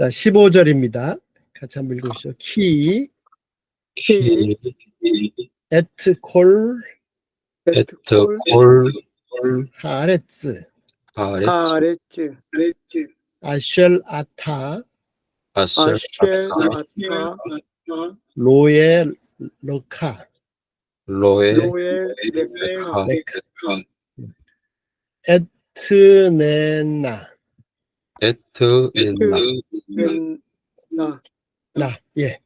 자, 15절입니다. 같이 한번 읽으시죠. 키, 키, 에트, 콜, 에트, 에트 콜, 콜 하레츠, 아레 아레츠, 아쉘, 아타, 아쉘, 아타 로에, 러카, 로에 레카 에트네나, 에트 엔나. 겐나, 나, 예.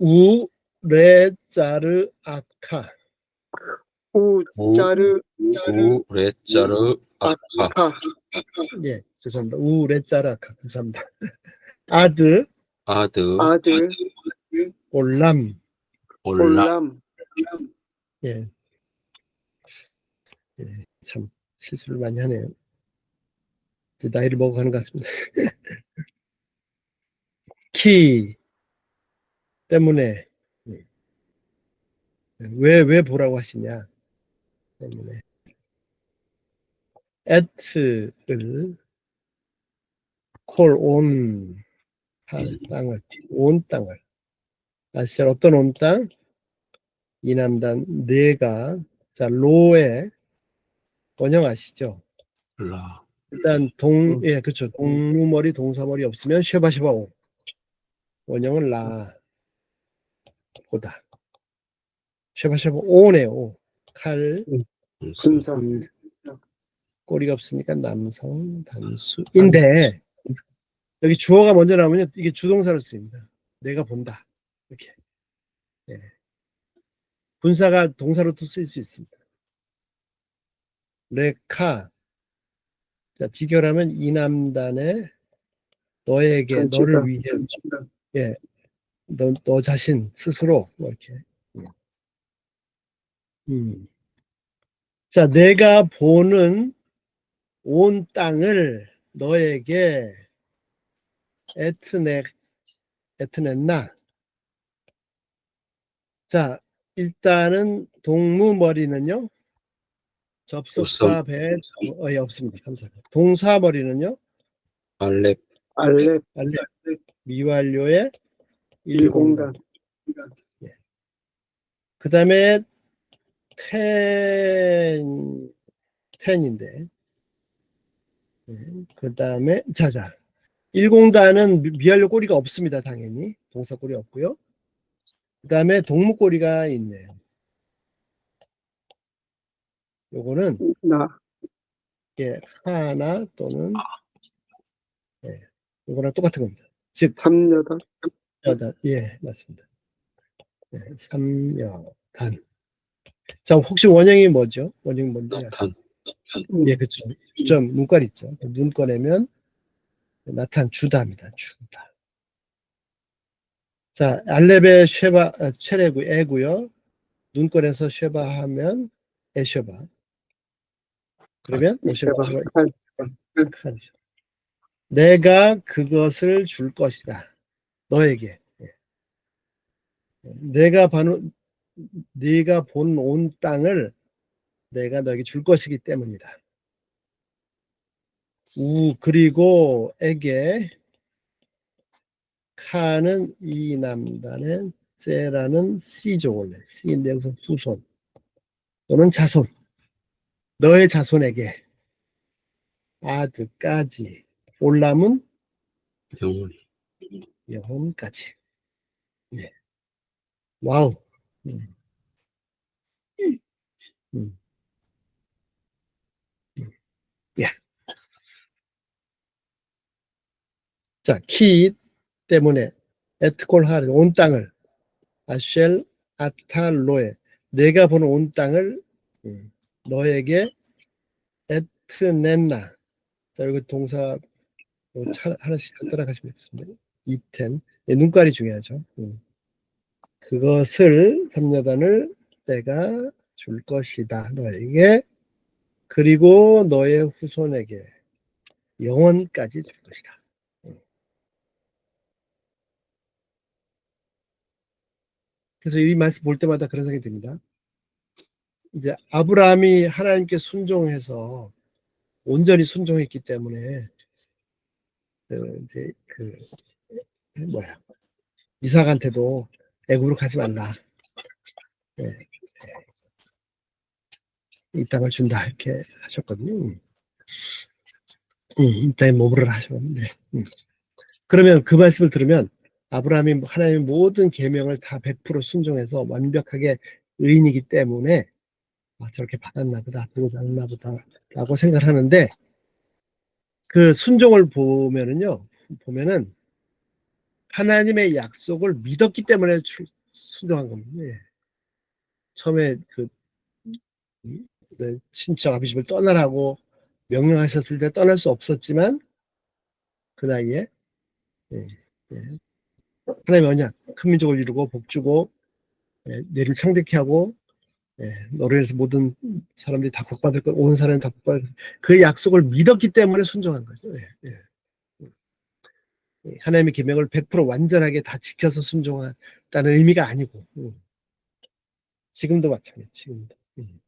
우, 레, 자르, 아카, 우, 짜르, 우 레짜르 아카. 아카, 예, 죄송합니다. 우, 레, 자르, 아카, 감사합니다. 아드, 아드. 아들, 올람, 올람, 예. 예, 참 실수를 많이 하네요. 나이를 먹어가는 것 같습니다. 키 때문에 예. 왜, 왜 보라고 하시냐 때문에 에트를 콜온 할 땅을 온 땅을 아시죠? 어떤 온 땅? 이남단 네가 자 로에 원형 아시죠? 라 일단 동, 예, 그렇죠. 동무머리, 동사머리 없으면 쉐바쉐바오. 원형은 라, 보다. 쉐바쉐바오네요. 오. 칼, 분사, 음, 꼬리가 없으니까 남성, 단수인데, 여기 주어가 먼저 나오면 이게 주동사로 쓰입니다. 내가 본다. 이렇게. 예. 분사가 동사로도 쓸 수 있습니다. 레카, 자, 직결하면 이남단에 너에게 전치사. 너를 위해 예, 너, 너 자신 스스로 뭐 이렇게 음. 자, 내가 보는 온 땅을 너에게 에트네 에트냈나? 자, 일단은 동무 머리는요. 접속사 배 어, 예, 없습니다. 감사합니다. 동사머리는요. 알렙 알렙, 알레 미완료의 일공간, 그 다음에 텐, 텐인데. 그 다음에, 자자. 일공단은 미- 미완료 꼬리가 없습니다, 당연히. 동사 꼬리 없고요. 그 다음에 동무 꼬리가 있네요. 요거는 나, 이게 하나 또는 예, 요거랑 똑같은 겁니다. 즉, 삼여다, 여단, 예, 맞습니다. 예, 삼여단. 자, 혹시 원형이 뭐죠? 원형이 뭔지 나탄 예, 그렇죠. 점 눈깔 있죠. 눈 꺼내면 나탄 주다입니다. 주다. 자, 알렙의 쉐바 아, 체레고 애고요. 눈 꺼내서 쉐바 하면 에쉐바. 그러면 오쉐바 쉐바, 쉐바 칼, 칸이죠. 내가 그것을 줄 것이다. 너에게. 예. 내가 본 네가 본 온 땅을 내가 너에게 줄 것이기 때문이다. 우 그리고 에게 카는 이 남단에 세라는 C죠 원래 C인데 여기서 후손 또는 자손 너의 자손에게 아드까지 올람은 영원히 영혼까지 예. 와우 음. 음. 음. 예. 자, 키 때문에 에트콜 하르 온 땅을 아쉘 아탈로에 내가 보는 온 땅을 음, 너에게 에트넨나 자, 여기 동사 뭐 차- 하나씩 따라가시면 되겠습니다. 이텐 예, 눈깔이 중요하죠. 음. 그것을 삼여단을 내가 줄 것이다 너에게 그리고 너의 후손에게 영원까지 줄 것이다. 음. 그래서 이 말씀 볼 때마다 그런 생각이 듭니다. 이제 아브라함이 하나님께 순종해서 온전히 순종했기 때문에 그 이제 그 뭐야 이삭한테도 애굽으로 가지 말라. 예, 예. 이 땅을 준다 이렇게 하셨거든요. 음, 이 땅에 머무르라 하셨는데. 음. 그러면 그 말씀을 들으면 아브라함이 하나님의 모든 계명을 다 100% 순종해서 완벽하게 의인이기 때문에 아, 저렇게 받았나 보다, 보고 받았나 보다 라고 생각을 하는데 그 순종을 보면은요, 보면은 하나님의 약속을 믿었기 때문에 출- 순종한 겁니다. 예. 처음에 그 음, 네, 친척 아비집을 떠나라고 명령하셨을 때 떠날 수 없었지만 그 나이에 예, 예. 하나님의 언약 큰 민족을 이루고 복주고 예, 내를 창대케 하고 예, 너로 인해서 모든 사람들이 다 복받을 것, 온 사람이 다 복받을 것, 그 약속을 믿었기 때문에 순종한 거죠. 예, 예. 예, 하나님의 계명을 100% 완전하게 다 지켜서 순종한다는 의미가 아니고 음. 지금도 마찬가지. 지금도. 음.